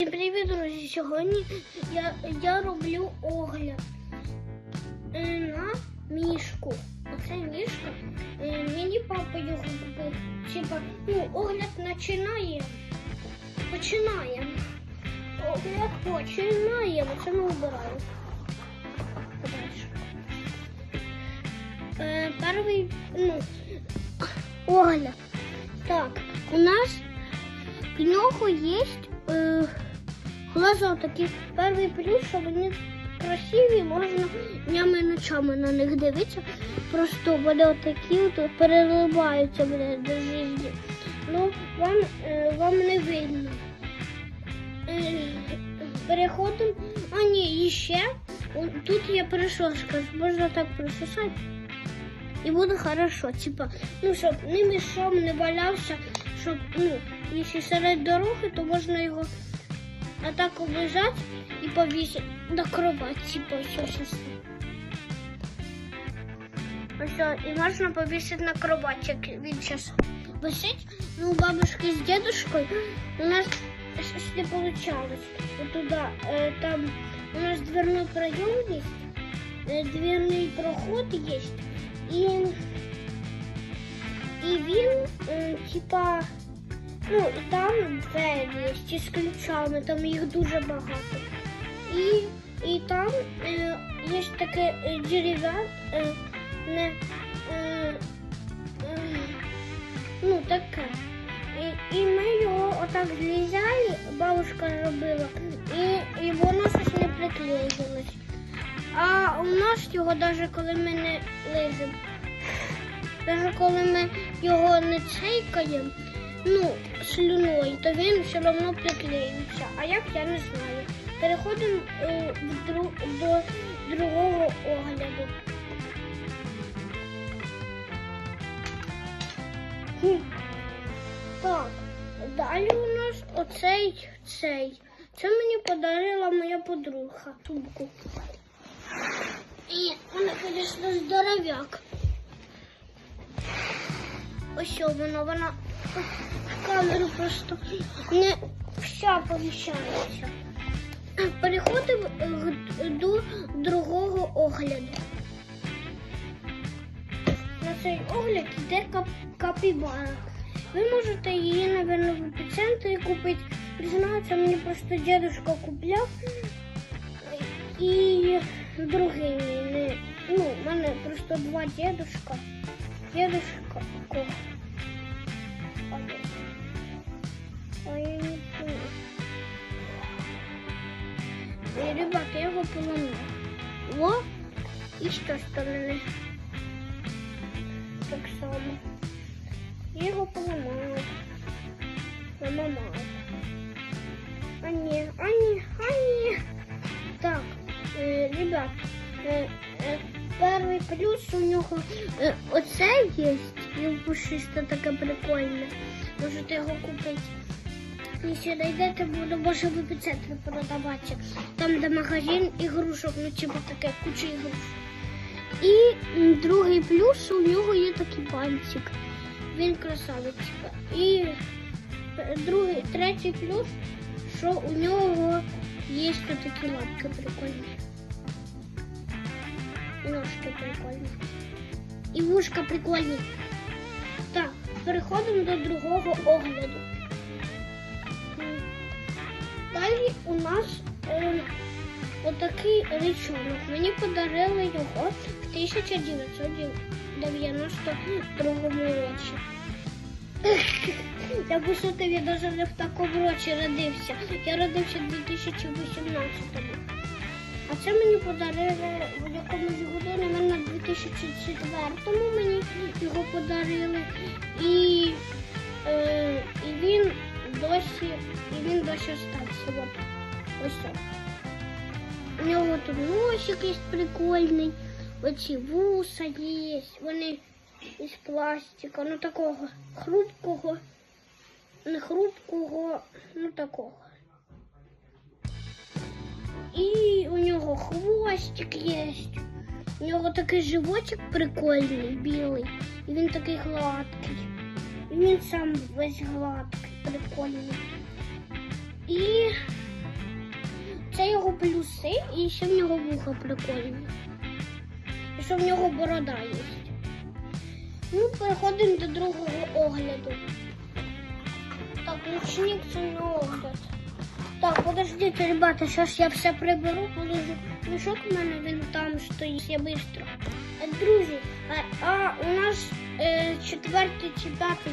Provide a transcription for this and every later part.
Всім Привіт, друзі! Сьогодні я, я роблю огляд е, на мішку. Оце мішка. Е, Мені папа його купив. Типа, ну, огляд починаємо. Починаємо. Огляд починаємо. Це ми. Подальше. Е, перший, ну, огляд. Так, у нас в нього є е, глаза такі. Перший плюс, що вони красиві, можна днями і ночами на них дивитися. Просто вони отакі от переливаються мене до житті. Ну, вам, е, вам не видно. Е, переходимо. А ні, і ще. Тут є присоска, можна так присосати. І буде хорошо. Типа, ну, щоб не мішав, не валявся, щоб, ну, якщо серед дороги, то можна його отак оближати і повісити на кровать, типа, що щас. Ось, і можна повісити на кровать, як він зараз висить. Ну, у бабушки з дедушкою у нас щось не получалось. Вот туда, э, там у нас дверной проем есть, э, дверний проход есть, і, і він, е, типа, ну, там двері є, з ключами, там їх дуже багато. І, і там е, є таке е, дерев'яне, е, е, е, ну, таке. І, і ми його отак злізали, бабушка робила, і, і воно щось не приклеїлось. А у нас його, навіть коли ми не лижемо, навіть коли ми його не цейкаємо, ну, слюною, то він все одно приклеїться. А як я не знаю. Переходимо е, дру, до другого огляду. Хм. Так, далі у нас оцей цей. Це мені подарила моя подруга сумку. І вона, звісно, здоров'як. Ось що вона, вона в камеру просто не вся поміщається. Переходимо е, до другого огляду. На цей огляд йде кап капібара. Ви можете її, мабуть, в епіцентрі купити. Це мені просто дедушка купляв. І другий. Ну, в мене просто два дедушка. Дедушка. Ко. Ой, я не помню. Ребят, я его поломал. Во, и что стороны. Так само. Я его поломал. Перший плюс у нього оце є, він пушисте таке прикольне. Можете його купити. Якщо знайдете, буде може в епіцентрі продаватися. Там де магазин ігрушок, ну типу таке куча ігрушок. І другий плюс у нього є такий пальчик. Він красавець. І другий, третій плюс, що у нього є такі лапки прикольні. Ножки прикольні. І вушка прикольні. Так, переходимо до другого огляду. Далі у нас е, отакий речонок. Мені подарили його в 1992 році. Я би шутив, я навіть не в такому році родився. Я родився в 2018-му. А це мені подарили в якомусь году, напевно, в 2004-му мені його подарили. І, е, і він досі, і він досі остався. От. Ось так. У нього тут носик є прикольний, оці вуса є, вони із пластика, ну такого хрупкого, не хрупкого, ну такого. Хвостик є. У нього такий животик прикольний, білий. І він такий гладкий. І він сам весь гладкий, прикольний. І носи, і ще в нього вуха прикольні. І що в нього борода є. Ну, переходимо до другого огляду. Так, нічник це не огляд. Так, подождіть, ребята, зараз я все приберу, положу мішок у мене, він там стоїть, я швидко. Е, Друзі, а, а у нас е, четвертий чи п'ятий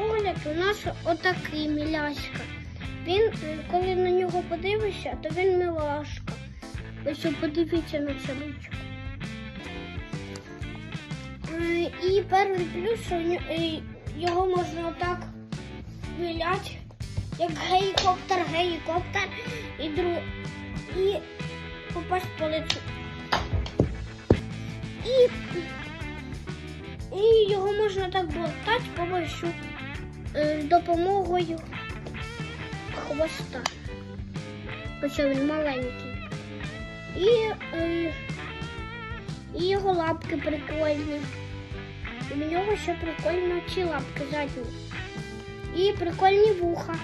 огляд, у нас отакий міляська. Він, е, коли на нього подивишся, то він милашка. Ось подивіться на це ручку. Е, І перший плюс, що е, його можна отак виляти, як гелікоптер, гелікоптер, і друг і попасть по лицю. І, і його можна так болтати по борщу е, з допомогою хвоста. Хоча він маленький. І, е, і його лапки прикольні. В нього ще прикольно ці лапки задні. І прикольні вуха.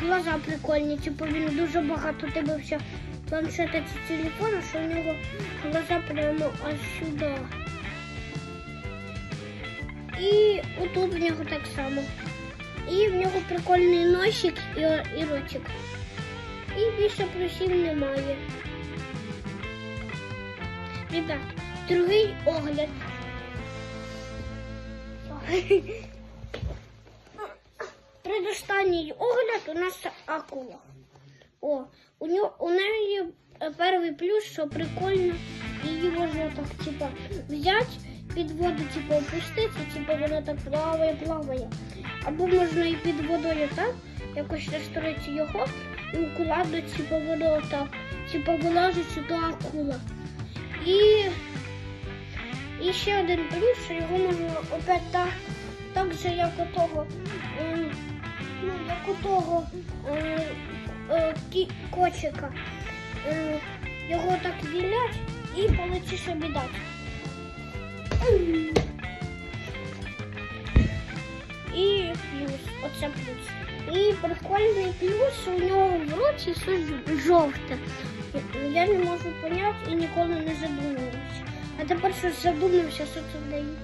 Глаза прикольні. Типу він дуже багато дивився планшета чи телефона, що в нього глаза прямо аж сюди. І отут в нього так само. І в нього прикольний носик і, і ротик. І більше плюсів немає. Ребят, другий огляд. Предостанній огляд у нас акула. О, у нього у неї е, перший плюс, що прикольно, її можна так типа взяти, під воду типа опустити, типа вона так плаває, плаває. Або можна і під водою так, якось настроїти його і укладати, типа воно так, типа вилазить сюди акула. І, і ще один плюс, що його можна опять так, так же, як у того, ем, ну, як у того е, е, котика. Е, його так вілять і полетиш обідати. І плюс, оце плюс. І прикольний плюс, у нього в роті щось жовте. Я не можу поняти і ніколи не задумувався. А тепер щось задумався, що це неї.